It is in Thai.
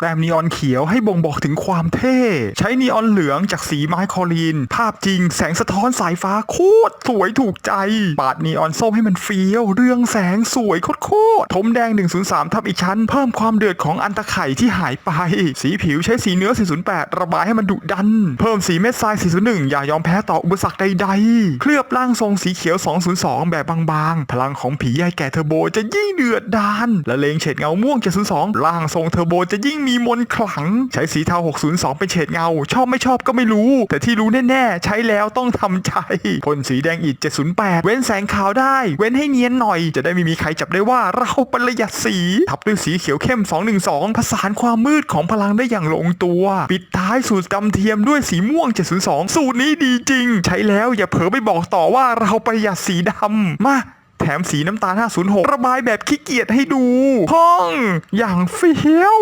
แต้มนีออนเขียวให้บ่งบอกถึงความเท่ ใช้นีออนเหลืองจากสีไม้คอลีน ภาพจริงแสงสะท้อนสายฟ้าโคตรสวยถูกใจ ปาดนีออนส้มให้มันเฟี้ยว เรืองแสงสวยโคตรๆทมแดง 103 ทับอีกชั้น เพิ่มความเดือดของอันตะไข่ที่หายไป สีผิวใช้สีเนื้อ 408 ระบายให้มันดุดัน เพิ่มสีเม็ดทราย 401 อย่ายอมแพ้ต่ออุปสรรคใดๆ เคลือบร่างทรงสีเขียว 202 แบบบางๆ พลังของผียายแก่เทอร์โบจะยิ่งเดือดดานและเลงเฉดเงาม่วง702ร่างทรงเทอร์โบจะยิ่งมีมนต์ขลัง ใช้สีเทา 602 เป็นเฉดเงา ชอบไม่ชอบก็ไม่รู้ แต่ที่รู้แน่ๆ ใช้แล้วต้องทำใจพ่นสีแดงอิฐ708 เว้นแสงขาวได้ เว้นให้เนียนหน่อย จะได้ไม่มีใครจับได้ว่าเราประหยัดสี ทับด้วยสีเขียวเข้ม 212 ผสานความมืดของพลังได้อย่างลงตัว ปิดท้ายสูตรดำเทียมด้วยสีม่วง 702 สูตรนี้ดีจริง ใช้แล้วอย่าเผลอไปบอกต่อว่าเราประหยัดสีดำมาแถมสีน้ำตาล 506 ระบายแบบขี้เกียจให้ดู ห้อง อย่างเฟี้ยว